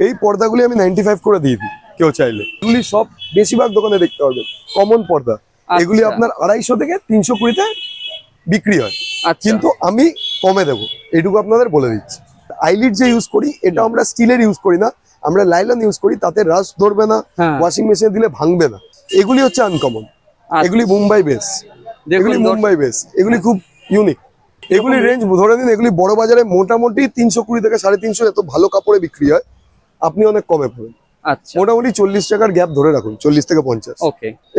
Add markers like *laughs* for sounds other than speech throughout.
এই পর্দাগুলি আমি ninety five করে দিয়ে দিই কেউ চাইলে। এগুলি সব বেশিরভাগ দোকানে দেখতে পারবেন কমন পর্দা। এগুলি আচ্ছা। আপনার আড়াইশো থেকে তিনশো কুড়িতে বিক্রি হয়। আচ্ছা। কিন্তু আমি কমে দেবো এটুকু আপনাদের বলে দিচ্ছি। আইলিট যে ইউজ করি এটা আমরা স্টিলের ইউজ করি না আমরা লাইলন ইউজ করি তাতে রাস ধরবে না হ্যাঁ। ওয়াশিং মেশিনে দিলে ভাঙবে না। এগুলি হচ্ছে আনকমন আচ্ছা। এগুলি মুম্বাই বেস এগুলি মুম্বাই বেস এগুলি খুব ইউনিক এগুলি রেঞ্জ ধরে নিন এগুলি বড় বাজারে মোটামুটি তিনশো কুড়ি থেকে সাড়ে তিনশো এত ভালো কাপড়ে বিক্রি হয়। আপনি অনেক কমে পাবেন। আচ্ছা। মোটামুটি চল্লিশ টাকার গ্যাপ ধরে রাখুন চল্লিশ থেকে পঞ্চাশ।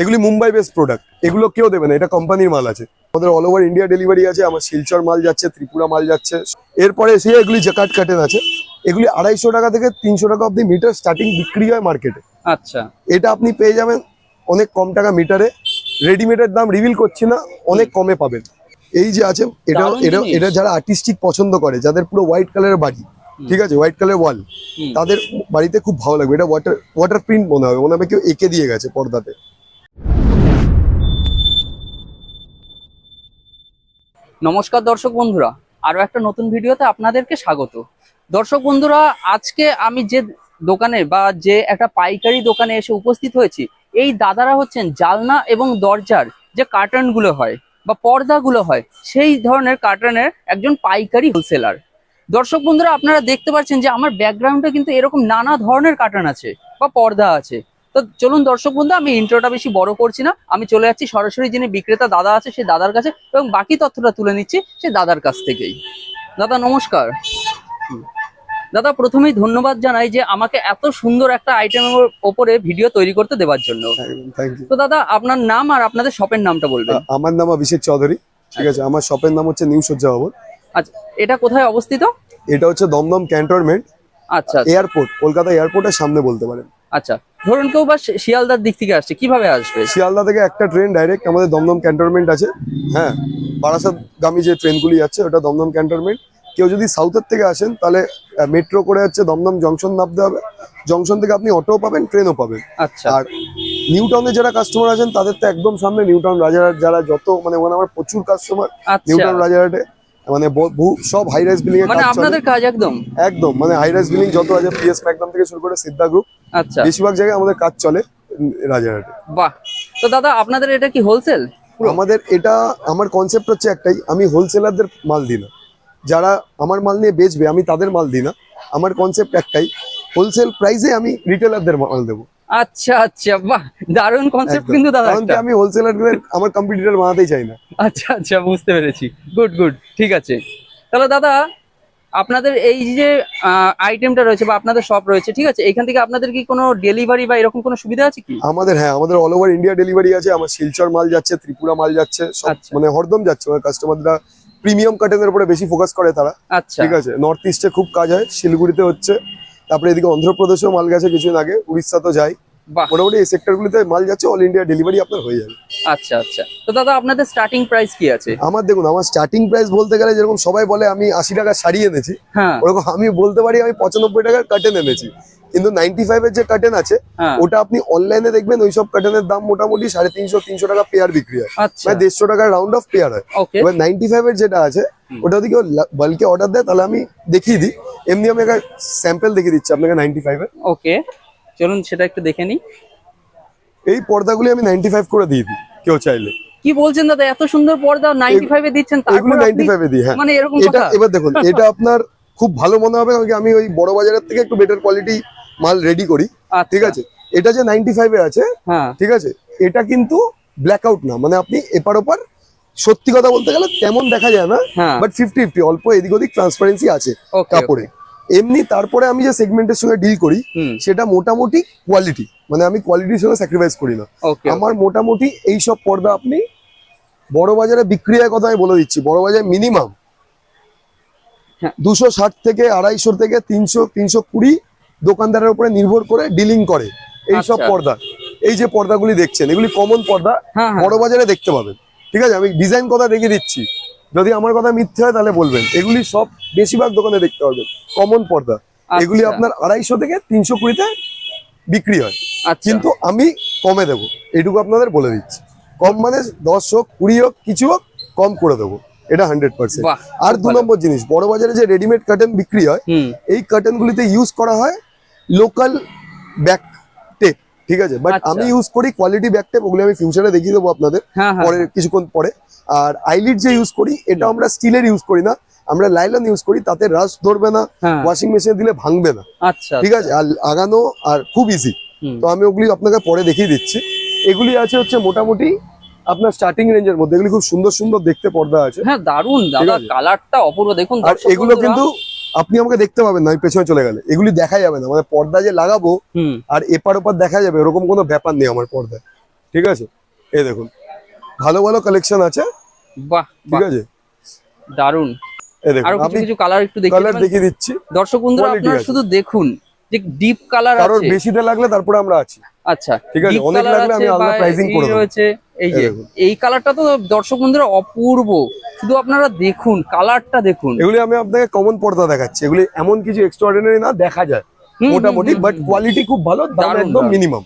এগুলি মুম্বাই বেস প্রোডাক্ট এগুলো কেউ দেবে না এটা কোম্পানির মাল আছে। আমাদের অল ওভার ইন্ডিয়া ডেলিভারি আছে আমার শিলচর মাল যাচ্ছে ত্রিপুরা মাল যাচ্ছে। এরপরে এসে এগুলি জ্যাকাট কাটেন আছে। এগুলি আড়াইশো টাকা থেকে তিনশো টাকা অব্দি মিটার স্টার্টিং বিক্রি হয় মার্কেটে আচ্ছা। এটা আপনি পেয়ে যাবেন অনেক কম টাকা মিটারে রেডিমেডের দাম রিভিল করছি না অনেক কমে পাবেন। এই যে আছে এটা এটা এটা যারা আর্টিস্টিক পছন্দ করে যাদের পুরো হোয়াইট কালারের বাড়ি ঠিক আছে হোয়াইট কালার ওয়াল। তাদের বাড়িতে খুব ভালো লাগবে। এটা ওয়াটার ওয়াটার প্রিন্ট মনে হবে মনে হবে কেউ এঁকে দিয়ে গেছে পর্দাতে। নমস্কার দর্শক বন্ধুরা আরও একটা নতুন ভিডিওতে আপনাদেরকে স্বাগত। দর্শক বন্ধুরা আজকে আমি যে দোকানে বা যে একটা পাইকারি দোকানে এসে উপস্থিত হয়েছি এই দাদারা হচ্ছেন জালনা এবং দরজার যে কার্টনগুলো হয় বা পর্দাগুলো হয় সেই ধরনের কার্টনের একজন পাইকারি হোলসেলার দর্শক বন্ধুরা আপনারা দেখতে পাচ্ছেন যে আমার ব্যাকগ্রাউন্ডে কিন্তু এরকম নানা ধরনের কার্টন আছে বা পর্দা আছে। তো চলুন দর্শক বন্ধু আমি ইন্ট্রোটা বেশি বড় করছি না। আমি চলে যাচ্ছি সরাসরি যিনি বিক্রেতা দাদা আছে সেই দাদার কাছে এবং বাকি তথ্যটা তুলে নিচ্ছি সেই দাদার কাছ থেকেই। দাদা নমস্কার। দাদা প্রথমেই ধন্যবাদ জানাই যে আমাকে এত সুন্দর একটা আইটেমের ওপরে ভিডিও তৈরি করতে দেওয়ার জন্য। ইউ তো দাদা আপনার নাম আর আপনাদের শপের নামটা বলবেন। আমার নাম অভিষেক চৌধুরী। ঠিক আছে আমার শপের নাম হচ্ছে নিউ সজ্জা ভবন আচ্ছা এটা কোথায় অবস্থিত? এটা হচ্ছে দমদম ক্যান্টনমেন্ট আচ্ছা আচ্ছা, এয়ারপোর্ট কলকাতা এয়ারপোর্টের সামনে বলতে পারেন। আচ্ছা ধরুন কেউ বা শিয়ালদার দিক থেকে আসছে কীভাবে আসবে? শিয়ালদা থেকে একটা ট্রেন ডাইরেক্ট আমাদের দমদম ক্যান্টনমেন্ট আছে হ্যাঁ বারাসাত গামী যে ট্রেনগুলি যাচ্ছে ওটা দমদম ক্যান্টনমেন্ট। কেউ যদি সাউথের থেকে আসেন তাহলে মেট্রো করে হচ্ছে দমদম জংশন নামতে হবে। জংশন থেকে আপনি অটোও পাবেন ট্রেনও পাবেন। আচ্ছা। আর নিউ টাউনে যারা কাস্টমার আছেন তাদের তো একদম সামনে নিউ টাউন রাজারহাট যারা যত মানে ওখানে আমার প্রচুর কাস্টমার নিউ টাউন রাজারহাটে মানে সব হাই রাইস বিল্ডিং মানে আপনাদের কাজ একদম? একদম মানে হাই রাইস বিল্ডিং যত আছে পিএস ম্যাকডাম থেকে শুরু করে সিদ্ধা গ্রুপ আচ্ছা। বেশিরভাগ জায়গায় আমাদের কাজ চলে রাজারহাটে। বাহ। তো দাদা আপনাদের এটা কি হোলসেল আমাদের এটা আমার কনসেপ্ট হচ্ছে একটাই আমি হোলসেলারদের মাল দিই না। যারা আমার মাল নিয়ে বেচবে আমি তাদের মাল দিই না। আমার কনসেপ্ট একটাই হোলসেল প্রাইসে আমি রিটেলারদের মাল দেবো। আচ্ছা আচ্ছা বাহ দারুণ কনসেপ্ট কিন্তু দাদা। আমি হোলসেলারদের আমার কম্পিটিটর বানাতেই চাই না। আচ্ছা আচ্ছা বুঝতে পেরেছি। গুড গুড ঠিক আছে। তাহলে দাদা আপনাদের এই যে আইটেমটা রয়েছে বা আপনাদের শপ রয়েছে ঠিক আছে এখান থেকে আপনাদের কি কোনো ডেলিভারি বা এরকম কোনো সুবিধা আছে কি? আমাদের হ্যাঁ আমাদের অল ওভার ইন্ডিয়া ডেলিভারি আছে আমার শিলচর মাল যাচ্ছে ত্রিপুরা মাল যাচ্ছে আচ্ছা। মানে হরদম যাচ্ছে আমার কাস্টমাররা প্রিমিয়াম কাটেনের উপরে বেশি ফোকাস করে তারা। আচ্ছা। ঠিক আছে নর্থ ইস্টে খুব কাজ হয় শিলিগুড়িতে হচ্ছে তারপরে এদিকে অন্ধ্রপ্রদেশেও মাল গেছে কিছুদিন আগে উড়িষ্যা তো যাই। মোটামুটি এই সেক্টরগুলিতে মাল যাচ্ছে অল ইন্ডিয়া ডেলিভারি আপনার হয়ে যাবে। আচ্ছা আচ্ছা। তো দাদা আপনাদের স্টার্টিং প্রাইস কি আছে? আমার দেখুন আমার স্টার্টিং প্রাইস বলতে গেলে যেরকম সবাই বলে আমি আশি টাকা শাড়ি এনেছি হ্যাঁ। ওরকম আমি বলতে পারি আমি পঁচানব্বই টাকার কাটে এনেছি। কিন্তু নাইনটি ফাইভের যে কাটেন আছে হ্যাঁ। ওটা আপনি অনলাইনে দেখবেন ওইসব কাটেনের দাম মোটামুটি সাড়ে তিনশো তিনশো টাকা পেয়ার বিক্রি হয়। আচ্ছা। মানে দেড়শো টাকার রাউন্ড অফ পেয়ার হয়। এবার নাইনটি ফাইভের যেটা আছে ওটা যদি কেউ বাল্কে অর্ডার দেয় তাহলে আমি দেখিয়ে দিই। এমনি আমি একটা স্যাম্পেল দেখিয়ে দিচ্ছি আপনাকে নাইনটি ফাইভের ওকে চলুন সেটা একটু দেখে নিই। এই পর্দাগুলি আমি নাইনটি ফাইভ করে দিয়ে দিই কেউ চাইলে। কি বলছেন দাদা? এত সুন্দর পর্দা নাইনটি ফাইভে দিচ্ছেন এগুলো নাইনটি ফাইভে দিই হ্যাঁ। মানে এরকম এটা এবার দেখুন এটা আপনার খুব ভালো মনে হবে কারণ আমি ওই বড় বাজারের থেকে একটু বেটার কোয়ালিটি মাল রেডি করি। আচ্ছা, ঠিক আছে? এটা যে নাইনটি ফাইভে আছে হ্যাঁ। ঠিক আছে? এটা কিন্তু ব্ল্যাক আউট না মানে আপনি এপার ওপার সত্যি কথা বলতে গেলে তেমন দেখা যায় না বাট ফিফটি ফিফটি অল্প এদিক ওদিক ট্রান্সপারেন্সি আছে কাপড়ে। এমনি তারপরে আমি যে সেগমেন্টের সঙ্গে ডিল করি সেটা মোটামুটি কোয়ালিটি মানে আমি কোয়ালিটির সঙ্গে স্যাক্রিফাইস করি না। আমার মোটামুটি এইসব পর্দা আপনি বড় বাজারে বিক্রি হয় কথা আমি বলে দিচ্ছি বড় বাজারে মিনিমাম। দুশো ষাট থেকে আড়াইশো থেকে তিনশো তিনশো কুড়ি দোকানদারের উপরে নির্ভর করে ডিলিং করে এই সব আচ্ছা। পর্দা। এই যে পর্দাগুলি দেখছেন এগুলি কমন পর্দা হ্যাঁ হ্যাঁ। বড় বাজারে দেখতে পাবেন। ঠিক আছে আমি ডিজাইন কথা দেখিয়ে দিচ্ছি। যদি আমার কথা মিথ্যে হয় তাহলে বলবেন। এগুলি সব বেশিরভাগ দোকানে দেখতে পাবেন কমন পর্দা। এগুলি আচ্ছা, আপনার আড়াইশো থেকে তিনশো কুড়িতে বিক্রি হয়। আচ্ছা। কিন্তু আমি কমে দেবো এইটুকু আপনাদের বলে দিচ্ছি। কম মানে দশ হোক কুড়ি হোক কিছু হোক কম করে দেবো। এটা হান্ড্রেড পার্সেন্ট আর দু নম্বর জিনিস বড় বাজারে যে রেডিমেড কার্টেন বিক্রি হয় এই কার্টেন গুলিতে ইউজ করা হয় লোকাল ব্যাক টেপ ঠিক আছে? বাট আচ্ছা। আমি ইউজ করি কোয়ালিটি ব্যাক টেপ ওগুলো আমি ফিউচারে দেখিয়ে দেবো আপনাদের হ্যাঁ হ্যাঁ পরে কিছুক্ষণ পরে। আর আইলিড যে ইউজ করি এটা আমরা স্টিলের ইউজ করি না আমরা লাইলন ইউজ করি তাতে রাস্ট ধরবে না হ্যাঁ। ওয়াশিং মেশিনে দিলে ভাঙবে না। আচ্ছা ঠিক আছে? আর আগানো আর খুব ইজি তো আমি ওগুলি আপনাকে পরে দেখিয়ে দিচ্ছি। এগুলি আছে হচ্ছে মোটামুটি আপনার স্টার্টিং রেঞ্জের মধ্যে। এগুলি খুব সুন্দর সুন্দর দেখতে পর্দা আছে। হ্যাঁ দারুণ দাদা কালারটা অপূর্ব। দেখুন আর এগুলো কিন্তু আপনি আমাকে দেখতে পাবেন না আমি পেছনে চলে গেলে। এগুলি দেখা যাবে না। মানে পর্দা যে লাগাবো আর এপার ওপার দেখা যাবে এরকম কোনো ব্যাপার নেই আমার পর্দায়। ঠিক আছে? এই দেখুন ভালো ভালো কালেকশন আছে। বাহ ঠিক আছে? দারুণ আরও কিছু কিছু কালার একটু কালার দেখিয়ে দিচ্ছি। দর্শক বন্ধুরা আপনারা শুধু দেখুন যে ডিপ কালার আছে। বেশিতে লাগলে তারপরে আমরা আছি। আচ্ছা ঠিক আছে, অনেক লাগলে আমি আলাদা করে দেবো। এই যে এই কালারটা তো দর্শক বন্ধুরা অপূর্ব। শুধু আপনারা দেখুন কালারটা দেখুন। এগুলি আমি আপনাকে কমন পর্দা দেখাচ্ছি। এগুলি এমন কিছু এক্সট্রাঅর্ডিনারি না দেখা যায়। মোটামুটি বাট কোয়ালিটি খুব ভালো দাম একদম মিনিমাম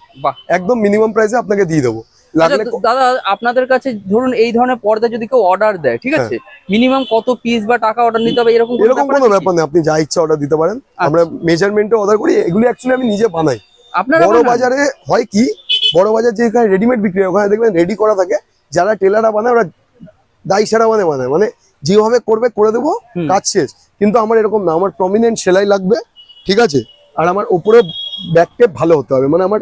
একদম মিনিমাম প্রাইসে আপনাকে দিয়ে দেবো। আচ্ছা, দাদা আপনাদের কাছে ধরুন এই ধরনের পর্দা যদি কেউ অর্ডার দেয় ঠিক আছে? মিনিমাম কত পিস বা টাকা অর্ডার নিতে হবে এরকম এরকম কোনো ব্যাপার নেই আপনি যা ইচ্ছা অর্ডার দিতে পারেন। আচ্ছা। আমরা মেজারমেন্টে অর্ডার করি এগুলি অ্যাকচুয়ালি আমি নিজে বানাই। আপনারা বড় বাজারে হয় কি বড় বাজার যেখানে রেডিমেড বিক্রি হয় ওখানে দেখবেন রেডি করা থাকে। যারা টেলাররা বানায় ওরা দাই সারা মানে বানায়। মানে যেভাবে করবে করে দেবো কাজ শেষ। কিন্তু আমার এরকম না আমার প্রমিনেন্ট সেলাই লাগবে ঠিক আছে? আর আমার ওপরে ব্যাকটেপ ভালো হতে হবে। মানে আমার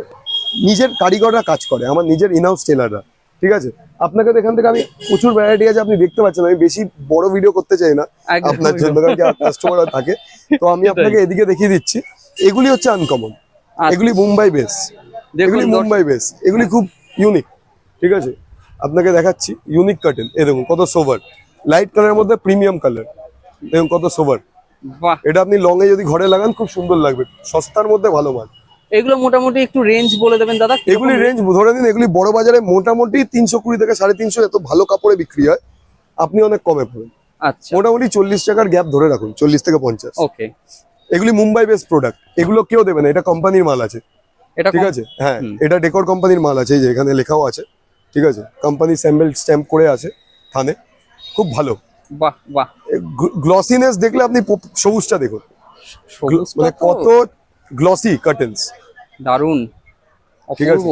নিজের কারিগররা কাজ করে আমার নিজের ইনহাউস টেলাররা ঠিক আছে? আপনাকে তো এখান থেকে আমি প্রচুর ভ্যারাইটি আছে আপনি দেখতে পাচ্ছেন। আমি বেশি বড় ভিডিও করতে চাই না আপনার জন্য কাস্টমার থাকে। তো আমি আপনাকে এদিকে দেখিয়ে দিচ্ছি। এগুলি হচ্ছে আনকমন আচ্ছা, এগুলি মুম্বাই বেস এগুলি মুম্বাই বেস এগুলি খুব ইউনিক ঠিক আছে? আপনাকে দেখাচ্ছি ইউনিক কার্টেন এ দেখুন কত সোভার লাইট কালারের মধ্যে প্রিমিয়াম কালার দেখুন কত সোভার এটা আপনি লং এ যদি ঘরে লাগান খুব সুন্দর লাগবে। সস্তার মধ্যে ভালো মাল। এগুলো মোটামুটি একটু রেঞ্জ বলে দেবেন দাদা এগুলি রেঞ্জ ধরে নিন এগুলি বড় বাজারে মোটামুটি তিনশো কুড়ি থেকে সাড়ে তিনশো এত ভালো কাপড়ে বিক্রি হয়। আপনি অনেক কমে পাবেন। আচ্ছা। মোটামুটি চল্লিশ টাকার গ্যাপ ধরে রাখুন চল্লিশ থেকে পঞ্চাশ। ওকে এগুলি মুম্বাই বেস প্রোডাক্ট এগুলো কেউ দেবে না এটা কোম্পানির মাল আছে। এটা ঠিক আছে? হ্যাঁ এটা ডেকোর কোম্পানির মাল আছে এই যে এখানে লেখাও আছে ঠিক আছে? কোম্পানি স্যাম্পল স্ট্যাম্প করে আছে থানে। খুব ভালো। বাহ বাহ। গ্লসিনেস দেখলে আপনি সবুজটা দেখুন। মানে কত গ্লসি কার্টেন্স দারুণ ঠিক আছে।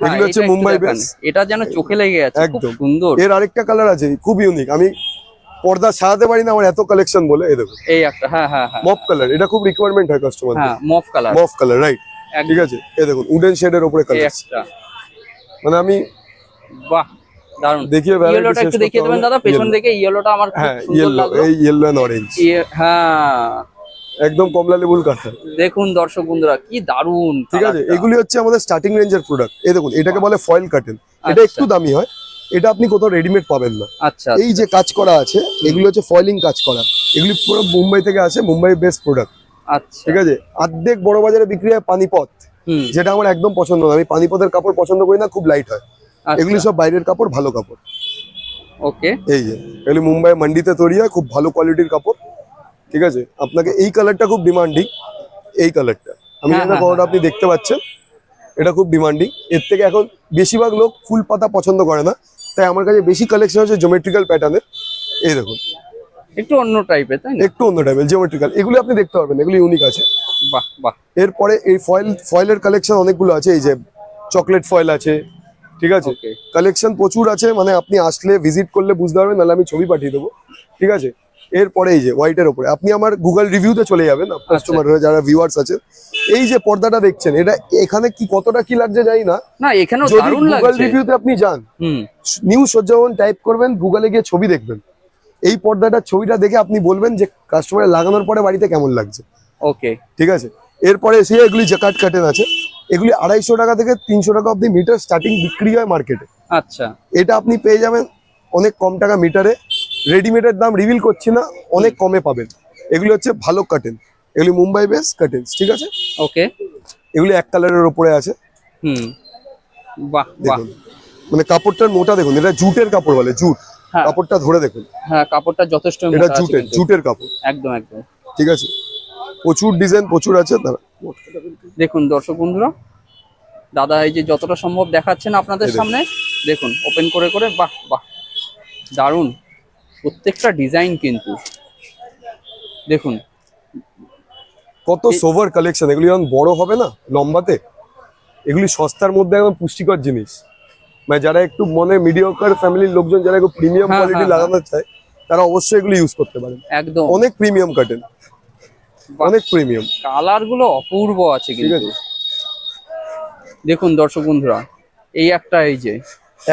হ্যাঁ, এগুলো হচ্ছে মুম্বাই বেস এটা যেন চোখে লেগে আছে খুব একদম। সুন্দর। এর আরেকটা কালার আছে খুব ইউনিক আমি পর্দা সাজাতে পারি না আমার এত কালেকশন বলে এই দেখুন। এই একটা হ্যাঁ হ্যাঁ হ্যাঁ। মফ কালার এটা খুব রিকোয়ারমেন্ট হয় কাস্টমার হ্যাঁ mauve colour mauve colour right ঠিক আছে এ দেখুন উডেন শেডের উপরে কালার মানে আমি বাহ দারুণ দেখিয়ে ইয়েলোটা একটু দেখিয়ে দেবেন দাদা পেছন থেকে ইয়েলোটা আমার হ্যাঁ ইয়েলো এই ইয়েলো এন্ড অরেঞ্জ হ্যাঁ। একদম কমলা লেবুল কালার দেখুন দর্শক বন্ধুরা কি দারুণ ঠিক আছে এগুলি হচ্ছে আমাদের স্টার্টিং রেঞ্জের প্রোডাক্ট এই দেখুন এটাকে বলে ফয়েল কার্টেন এটা আচ্ছা। একটু দামি হয়। এটা আপনি কোথাও রেডিমেড পাবেন না। আচ্ছা এই যে কাজ করা আছে এগুলো হচ্ছে ফয়েলিং কাজ করা। এগুলি পুরো মুম্বাই থেকে আসে মুম্বাই বেস্ট প্রোডাক্ট আচ্ছা ঠিক আছে? অর্ধেক বড় বাজারে বিক্রি হয় পানিপথ। যেটা আমার একদম পছন্দ না। আমি পানিপথের কাপড় পছন্দ করি না খুব লাইট হয়। এগুলি আচ্ছা সব বাইরের কাপড় ভালো কাপড়। ওকে। এই যে এগুলি মুম্বাই মান্ডিতে তৈরি হয় খুব ভালো কোয়ালিটির কাপড়। ঠিক আছে? আপনাকে এই কালারটা খুব ডিমান্ডিং এই কালারটা আমি হ্যাঁ, জানি না হ্যাঁ, কতটা আপনি দেখতে পাচ্ছেন এটা খুব ডিমান্ডিং এর থেকে এখন বেশিরভাগ লোক ফুল পাতা পছন্দ করে না। তাই আমার কাছে বেশি কালেকশন হচ্ছে জোমেট্রিক্যাল প্যাটার্নের এই দেখুন। একটু অন্য টাইপের তাই না? একটু অন্য টাইপের জিওমেট্রিক্যাল এগুলো আপনি দেখতে পারবেন এগুলো ইউনিক আছে। বাহ বাহ। এরপরে এই ফয়েল ফয়েলের কালেকশন অনেকগুলো আছে এই যে চকলেট ফয়েল আছে ঠিক আছে? কালেকশন প্রচুর আছে মানে আপনি আসলে ভিজিট করলে বুঝতে পারবেন নাহলে আমি ছবি পাঠিয়ে দেবো ঠিক আছে? এরপরে এই যে হোয়াইটের ওপরে আপনি আমার গুগল রিভিউতে চলে যাবেন কাস্টমার যারা ভিউয়ার্স আছেন। এই যে পর্দাটা দেখছেন এটা এখানে কি কতটা কি লাগছে জানি না। না দারুণ গুগল রিভিউতে আপনি যান হুম। নিউ সজ্জাবন টাইপ করবেন গুগলে গিয়ে ছবি দেখবেন। এই পর্দাটার ছবিটা দেখে আপনি বলবেন যে কাস্টমারে লাগানোর পরে বাড়িতে কেমন লাগছে। ওকে ঠিক আছে? এরপরে এসে এগুলি জ্যাকাট কাটেন আছে এগুলি আড়াইশো টাকা থেকে তিনশো টাকা অব্দি মিটার স্টার্টিং বিক্রি হয় মার্কেটে আচ্ছা। এটা আপনি পেয়ে যাবেন অনেক কম টাকা মিটারে রেডিমেডের দাম রিভিল করছি না অনেক কমে পাবেন। এগুলি হচ্ছে ভালো কাটেন এগুলি মুম্বাই বেস কাটেন্স ঠিক আছে? ওকে এগুলি এক কালারের ওপরে আছে। হুম। বাহ বাহ। মানে কাপড়টার মোটা দেখুন এটা জুটের কাপড় বলে জুট। কাপড়টা ধরে দেখুন। হ্যাঁ কাপড়টা যথেষ্ট এটা জুটের জুটের কাপড়। একদম একদম। ঠিক আছে? প্রচুর ডিজাইন প্রচুর আছে তারা দেখুন দর্শক বন্ধুরা দাদা এই যে যতটা সম্ভব দেখাচ্ছেন আপনাদের সামনে দেখুন ওপেন করে করে বাহ বাহ। দারুণ। প্রত্যেকটা ডিজাইন কিন্তু। দেখুন। কত সোভার কালেকশন এগুলি যখন বড় হবে না লম্বাতে এগুলি সস্তার মধ্যে একদম পুষ্টিকর জিনিস। মানে যারা একটু মনে মিডিয়কার ফ্যামিলির লোকজন যারা একটু প্রিমিয়াম কোয়ালিটি লাগানো চায় তারা অবশ্যই এগুলো ইউজ করতে পারেন। একদম। অনেক প্রিমিয়াম কাটেন অনেক প্রিমিয়াম কালারগুলো অপূর্ব আছে কিন্তু। দেখুন দর্শক বন্ধুরা এই একটা এই যে।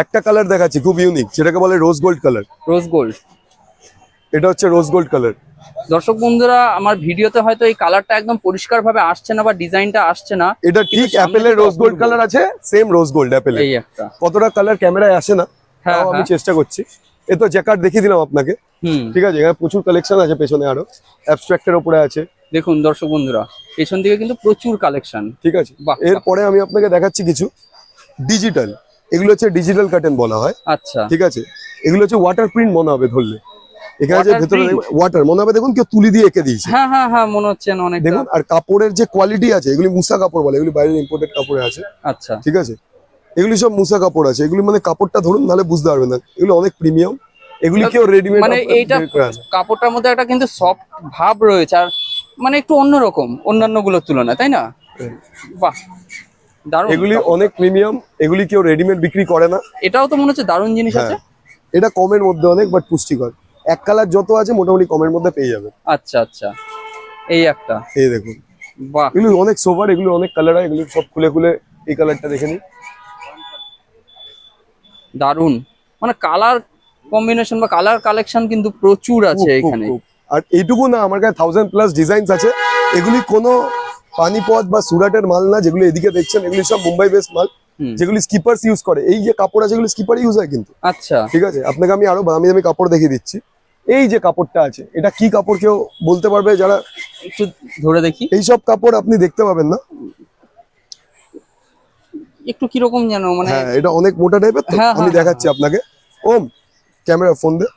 একটা কালার দেখাচ্ছি খুব ইউনিক যেটাকে বলে rose gold colour rose gold এটা হচ্ছে রোজ গোল্ড কালার দর্শক বন্ধুরা আমার ভিডিওতে হয়তো এই কালারটা একদম পরিষ্কার ভাবে আসছে না বা ডিজাইনটা আসছে না। এটা ঠিক অ্যাপেলের রোজ গোল্ড কালার আছে সেম রোজ গোল্ড অ্যাপেলের এই একটা। কতটা কালার ক্যামেরায় আসে না হ্যাঁ, আমি হ্যাঁ। চেষ্টা করছি। এ তো জ্যাকার্ড দেখিয়ে দিলাম আপনাকে। হুম। ঠিক আছে এখানে প্রচুর কালেকশন আছে পেছনে আরও। অ্যাবস্ট্রাক্টের উপরে আছে। দেখুন দর্শক বন্ধুরা পেছন দিকে কিন্তু প্রচুর কালেকশন ঠিক আছে এরপরে আমি আপনাকে দেখাচ্ছি কিছু। ডিজিটাল এগুলো হচ্ছে ডিজিটাল কার্টেন বলা হয়। আচ্ছা। ঠিক আছে এগুলো হচ্ছে ওয়াটার প্রিন্ট মনে হবে ধরলে। এখানে যে ভেতরে ওয়াটার মনে হবে দেখুন কেউ তুলি দিয়ে এঁকে দিয়েছে। হ্যাঁ হ্যাঁ হ্যাঁ মনে হচ্ছে অনেক দেখুন আর কাপড়ের যে কোয়ালিটি আছে এগুলি মুসা কাপড় বলে এগুলি বাইরের ইম্পোর্টেড কাপড়ে আছে। আচ্ছা। ঠিক আছে? এগুলি সব মুসা কাপড় আছে। এগুলি মানে কাপড়টা ধরুন নাহলে বুঝতে পারবেন না। এগুলো অনেক প্রিমিয়াম এগুলি কেউ রেডিমেড মানে এইটা কাপড়টার মধ্যে একটা কিন্তু সফট ভাব রয়েছে আর মানে একটু অন্যরকম অন্যান্যগুলোর তুলনায় তাই না? বাহ দারুণ। এগুলি অনেক প্রিমিয়াম এগুলি কেউ রেডিমেড বিক্রি করে না। এটাও তো মনে হচ্ছে দারুণ জিনিস হ্যাঁ। আছে? এটা কমের মধ্যে অনেক বাট পুষ্টিকর। এক কালার যত আছে মোটামুটি কমের মধ্যে পেয়ে যাবে। আচ্ছা আচ্ছা। এই একটা। এই দেখুন। বাহ। এগুলো অনেক সোভার এগুলো অনেক কালার হয় এগুলো সব খুলে খুলে এই কালারটা দেখে নিই দারুণ। মানে কালার কম্বিনেশন বা কালার কালেকশন কিন্তু প্রচুর আছে এখানে। আর এইটুকু না আমার কাছে থাউজেন্ড প্লাস ডিজাইনস আছে। এগুলি কোনো পানিপথ বা সুরাটের মাল না যেগুলো এদিকে দেখছেন এগুলি সব মুম্বাই বেস মাল। যেগুলি স্কিপার্স ইউজ করে। এই যে কাপড় আছে এগুলো স্কিপার ইউজ হয় কিন্তু। আচ্ছা। ঠিক আছে? আপনাকে আমি আরও দামি দামি কাপড় দেখিয়ে দিচ্ছি। এই যে কাপড়টা আছে এটা কি কাপড় কেউ বলতে পারবে যারা একটু ধরে দেখি। এইসব কাপড় আপনি দেখতে পাবেন না। একটু কীরকম যেন মানে হ্যাঁ এটা অনেক মোটা টাইপের তো হ্যাঁ, আমি হ্যাঁ, দেখাচ্ছি আপনাকে। ওম ক্যামেরা ফোন দে।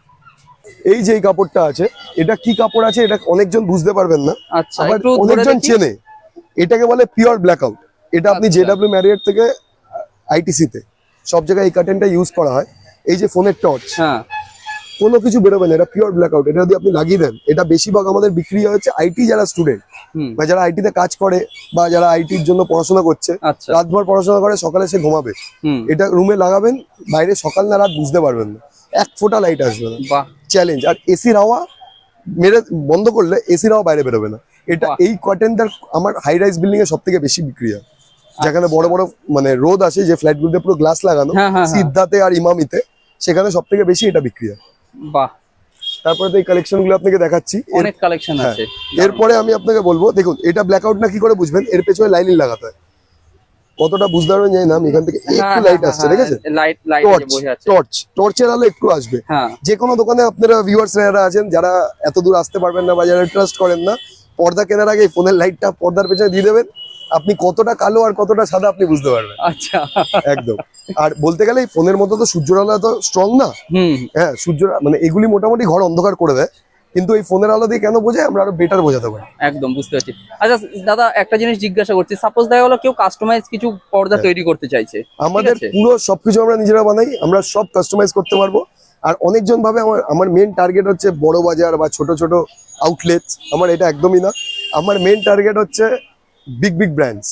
এই যে এই কাপড়টা আছে এটা কি কাপড় আছে এটা অনেকজন বুঝতে পারবেন না। আচ্ছা অনেকজন চেনে। এটাকে বলে পিওর ব্ল্যাক আউট এটা আপনি আচ্ছা। জেডাব্লিউ ম্যারিয়েট থেকে আইটিসি তে সব জায়গায় এই কার্টেনটা ইউজ করা হয়। এই যে ফোনের টর্চ হ্যাঁ। কোনো কিছু বেরোবে না এটা পিওর ব্ল্যাক আউট এটা যদি আপনি লাগিয়ে দেন এটা বেশিরভাগ আমাদের বিক্রি হচ্ছে আইটি যারা স্টুডেন্ট বা যারা আইটিতে কাজ করে বা যারা আইটির জন্য পড়াশোনা করছে আচ্ছা। রাতভর পড়াশোনা করে সকালে সে ঘুমাবে। এটা রুমে লাগাবেন বাইরে সকাল না রাত বুঝতে পারবেন না। এক ফোটা লাইট আসবে না। চ্যালেঞ্জ আর এসির হাওয়া মেরে বন্ধ করলে এসির হাওয়া বাইরে বেরোবে না। এটা। এই কটেনটার আমার হাই রাইজ বিল্ডিং এ সব থেকে বেশি বিক্রি হয়। যেখানে বড় বড় মানে রোদ আসে যে ফ্ল্যাট গুলোতে পুরো গ্লাস লাগানো হ্যাঁ, হ্যাঁ, হ্যাঁ। সিদ্ধাতে আর ইমামিতে সেখানে সব থেকে বেশি এটা বিক্রি হয়। বাহ। তারপরে তো এই কালেকশনগুলো আপনাকে দেখাচ্ছি। অনেক কালেকশন হ্যাঁ। আছে। এরপরে আমি আপনাকে বলব দেখুন এটা ব্ল্যাক আউট না কি করে বুঝবেন? এর পেছনে লাইনিং লাগাতে হয়। কতটা বুঝতে পারবেন জানি না আমি এখান থেকে একটু লাইট আসছে ঠিক আছে? লাইট লাইট টর্চ টর্চের আলো একটু আসবে। হ্যাঁ। যে কোনো দোকানে আপনারা ভিউয়ার্স যারা আছেন যারা এত দূর আসতে পারবেন না বা যারা ট্রাস্ট করেন না পর্দা কেনার আগে ফোনের লাইটটা পর্দার পেছনে দিয়ে দেবেন। আপনি কতটা কালো আর কতটা সাদা আপনি বুঝতে পারবেন। আচ্ছা। একদম। আর বলতে গেলে এই ফোনের মতো তো সূর্যের আলো তো স্ট্রং না। হ্যাঁ সূর্য মানে এগুলি মোটামুটি ঘর অন্ধকার করে দেয়। কিন্তু এই ফোনের আলো দিয়ে কেন বোঝায়? আমরা আরও বেটার বোঝাতে পারি। একদম বুঝতে পারছি। আচ্ছা দাদা একটা জিনিস জিজ্ঞাসা করছি। সাপোজ দেখা গেলো কেউ কাস্টমাইজ কিছু পর্দা তৈরি করতে চাইছে। আমাদের পুরো সবকিছু আমরা নিজেরা বানাই। আমরা সব কাস্টমাইজ করতে পারব। আর অনেকজন ভাবে আমার আমার মেন টার্গেট হচ্ছে বড় বাজার বা ছোট ছোট আউটলেট আমার এটা একদমই না। আমার মেন টার্গেট হচ্ছে বিগ বিগ ব্র্যান্ডস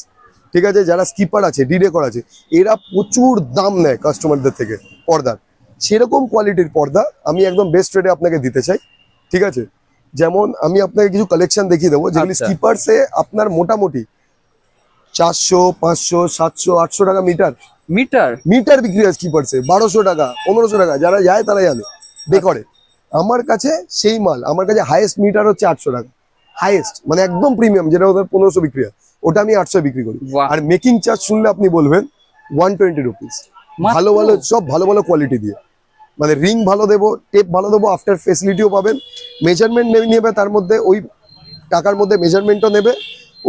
ঠিক আছে? যারা স্কিপার আছে ডিডেকর আছে এরা প্রচুর দাম নেয় কাস্টমারদের থেকে পর্দার। সেরকম কোয়ালিটির পর্দা আমি একদম বেস্ট রেটে আপনাকে দিতে চাই ঠিক আছে? যেমন আমি আপনাকে কিছু কালেকশন দেখিয়ে দেবো যেগুলি আচ্ছা। স্কিপার্সে আপনার মোটামুটি চারশো পাঁচশো সাতশো আটশো টাকা মিটার মিটার মিটার বিক্রি হয় স্কিপার্সে বারোশো টাকা পনেরোশো টাকা যারা যায় তারা জানে বেকরে। আমার কাছে সেই মাল আমার কাছে হাইয়েস্ট মিটার হচ্ছে আটশো টাকা। হাইয়েস্ট মানে একদম প্রিমিয়াম যেটা ওদের পনেরোশো বিক্রি হয় ওটা আমি আটশো বিক্রি করি। আর মেকিং চার্জ শুনলে আপনি বলবেন ওয়ান টোয়েন্টি রুপিস ভালো ভালো সব ভালো ভালো কোয়ালিটি দিয়ে। মানে রিং ভালো দেবো টেপ ভালো দেবো আফটার ফেসিলিটিও পাবেন। মেজারমেন্ট নেবে তার মধ্যে ওই টাকার মধ্যে মেজারমেন্টও নেবে।